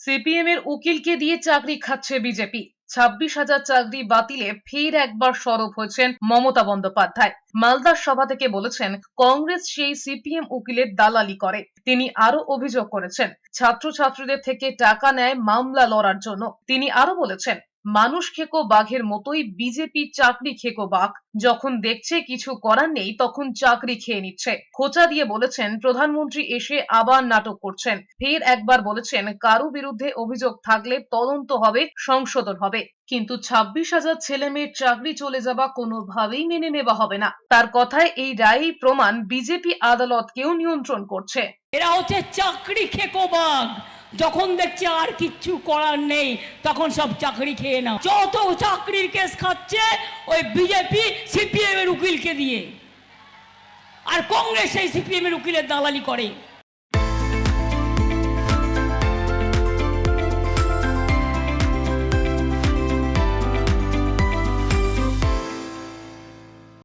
CPM এর উকিলকে দিয়ে চাকরি খাচ্ছে বিজেপি ছাব্বিশ হাজার চাকরি বাতিলে ফের একবার সরব হয়েছেন মমতা বন্দ্যোপাধ্যায়। মালদার সভা থেকে বলেছেন, কংগ্রেস সেই সিপিএম উকিলের দালালি করে। তিনি আরও অভিযোগ করেছেন, ছাত্রছাত্রীদের থেকে টাকা নেয় মামলা লড়ার জন্য। তিনি আরও বলেছেন মানুষ খেকো বাঘের মতোই বিজেপি চাকরি খেকো বাঘ। যখন দেখছে কিছু করার নেই, তখন চাকরি খেয়ে নিচ্ছে। খোঁচা দিয়ে বলেছেন, প্রধানমন্ত্রী এসে আবার নাটক করছেন। ফের একবার বলেছেন, কারও বিরুদ্ধে অভিযোগ থাকলে তদন্ত হবে, সংশোধন হবে। কিন্তু ছাব্বিশ হাজার ছেলে মেয়ের চাকরি চলে যাওয়া কোনোভাবেই মেনে নেওয়া হবে না। তার কথায় এই রায়ই প্রমাণ বিজেপি আদালতকেও নিয়ন্ত্রণ করছে। এরা হচ্ছে চাকরি খেকো বাঘ। যখন দেখছে আর কিচ্ছু করার নেই, তখন সব চাকরি খেয়ে নাও। যত চাকরির কেস খাচ্ছে, ওই বিজেপি সিপিএম এর উকিলকে দিয়ে। আর কংগ্রেস সেই সিপিএম এর উকিলের দালালি করে।